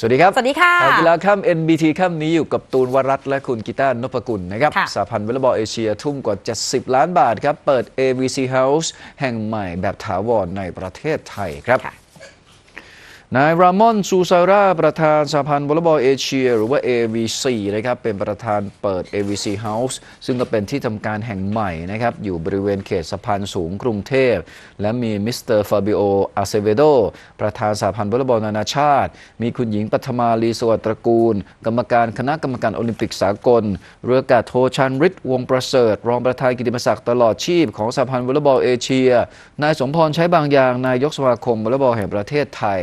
สวัสดีครับ สวัสดีค่ะข่าวกีฬาค่ำ NBT ค่ำนี้อยู่กับตูนวรัตน์และคุณกีตาร์นพกุลนะครับค่ะสาพันธ์วอลเลย์บอลเอเชียทุ่มกว่า 70 ล้านบาทครับ เปิด AVC House แห่งใหม่แบบถาวรในประเทศไทยครับค่ะ นายรามอนซูซาร่าประธานสหพันธ์วอลเลย์บอลเอเชีย หรือว่า AVC นะครับเป็นประธานเปิด AVC House ซึ่งก็เป็นที่ทำการแห่งใหม่นะครับอยู่บริเวณเขตสะพานสูงกรุงเทพ และมีมิสเตอร์ฟาบิโออาเซเวโดประธานสหพันธ์วอลเลย์บอลนานาชาติ มีคุณหญิงปัทมาลีสวัสดิ์ตระกูล กรรมการคณะกรรมการโอลิมปิกสากล เรืออากาศโทชันฤทธิ์วงประเสริฐ รองประธานกิติมศักดิ์ตลอดชีพของสหพันธ์วอลเลย์บอลเอเชีย นายสมพรใช้บางอย่างนายกสมาคมวอลเลย์บอลแห่งประเทศไทย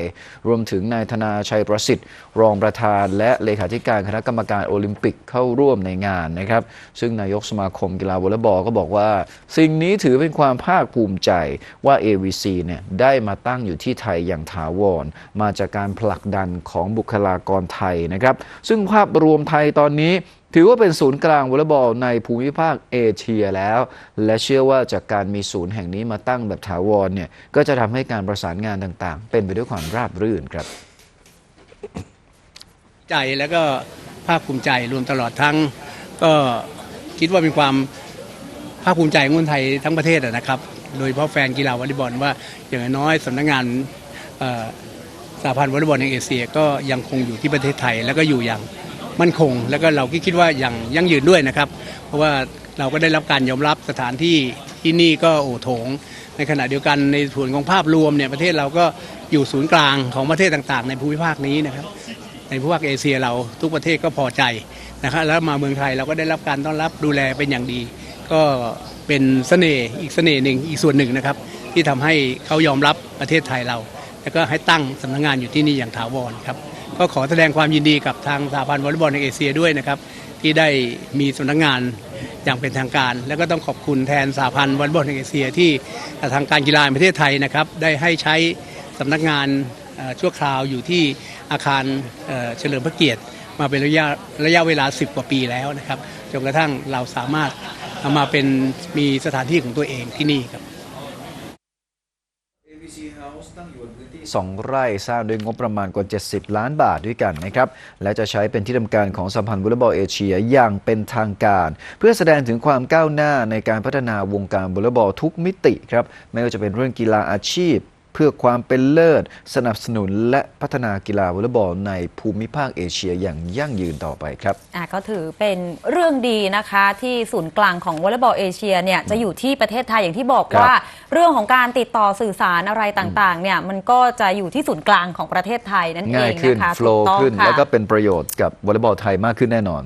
รวมถึงนายธนาชัยประสิทธิ์ รองประธานและเลขาธิการคณะกรรมการโอลิมปิกเข้าร่วมในงานนะครับ ซึ่งนายกสมาคมกีฬาวอลเลย์บอลก็บอกว่า สิ่งนี้ถือเป็นความภาคภูมิใจว่า AVC เนี่ยได้มาตั้งอยู่ที่ไทยอย่างถาวร มาจากการผลักดันของบุคลากรไทยนะครับ ซึ่งภาพรวมไทยตอนนี้ถือว่าเป็นศูนย์กลางวอลเลย์บอลในภูมิภาคเอเชียแล้ว และเชื่อว่าจากการมีศูนย์แห่งนี้มาตั้งแบบถาวรเนี่ยก็จะทำให้การประสานงานต่างๆ เป็นไปด้วยความราบรื่นครับ ใจแล้วก็ภาคภูมิใจรวมตลอดทั้ง ก็คิดว่าเป็นความภาคภูมิใจของคนไทยทั้งประเทศนะครับ โดยเฉพาะแฟนกีฬาวอลเลย์บอลว่าอย่างน้อยสำนักงานสหพันธ์วอลเลย์บอลแห่งเอเชียก็ยังคงอยู่ที่ประเทศไทย แล้วก็อยู่อย่าง มั่นคง แล้วก็เราก็คิดว่าอย่างยั่งยืนด้วยนะครับ เพราะว่าเราก็ได้รับการยอมรับสถานที่ที่นี่ก็โอโถง ในขณะเดียวกันในส่วนของภาพรวมเนี่ยประเทศเราก็อยู่ศูนย์กลางของประเทศต่างๆ ในภูมิภาคนี้นะครับในภูมิภาคเอเชียเราทุกประเทศก็พอใจนะครับแล้วมาเมืองไทยเราก็ได้รับการต้อนรับดูแลเป็นอย่างดี ก็เป็นเสน่ห์อีกเสน่ห์หนึ่งอีกส่วนหนึ่งนะครับ ที่ทำให้เขายอมรับประเทศไทยเรา แล้วก็ให้ตั้งสำนักงานอยู่ที่นี่อย่างถาวรครับ ก็ขอแสดงความยินดีกับทางสหพันธ์วอลเลย์บอลในเอเชียด้วยนะครับที่ได้มีสำนักงานอย่างเป็นทางการ แล้วก็ต้องขอบคุณแทนสหพันธ์วอลเลย์บอลแห่งเอเชียที่ทางการกีฬาแห่งประเทศไทยนะครับได้ให้ใช้สำนักงานชั่วคราวอยู่ที่อาคารเฉลิมพระเกียรติ มาเป็นระยะระยะเวลา 10 กว่าปีแล้วนะครับจนกระทั่งเราสามารถเอามาเป็นมีสถานที่ของตัวเองที่นี่ครับ AVC House ตั้งอยู่บนพื้นที่ 2 ไร่สร้างด้วยงบประมาณกว่า 70 ล้านบาทด้วยกันนะครับ และจะใช้เป็นที่ทำการของสัมพันธ์วอลเลย์บอลเอเชียอย่างเป็นทางการ เพื่อแสดงถึงความก้าวหน้าในการพัฒนาวงการวอลเลย์บอลทุกมิติครับไม่ว่าจะเป็นเรื่องกีฬาอาชีพ เพื่อความเป็นเลิศ สนับสนุนและพัฒนากีฬาวอลเลย์บอลในภูมิภาคเอเชียอย่างยั่งยืนต่อไปครับอะก็ถือเป็นเรื่องดีนะคะที่ศูนย์กลางของวอลเลย์บอลเอเชียเนี่ยจะอยู่ที่ประเทศไทยอย่างที่บอกครับว่า เรื่องของการติดต่อสื่อสารอะไรต่างๆเนี่ยมันก็จะอยู่ที่ศูนย์กลางของประเทศไทยนั่นเอง่ายงขึ้นนะคะโฟล์ถูต้องขึ้น ค่ะ แล้วก็เป็นประโยชน์กับวอลเลย์บอลไทยมากขึ้นแน่นอน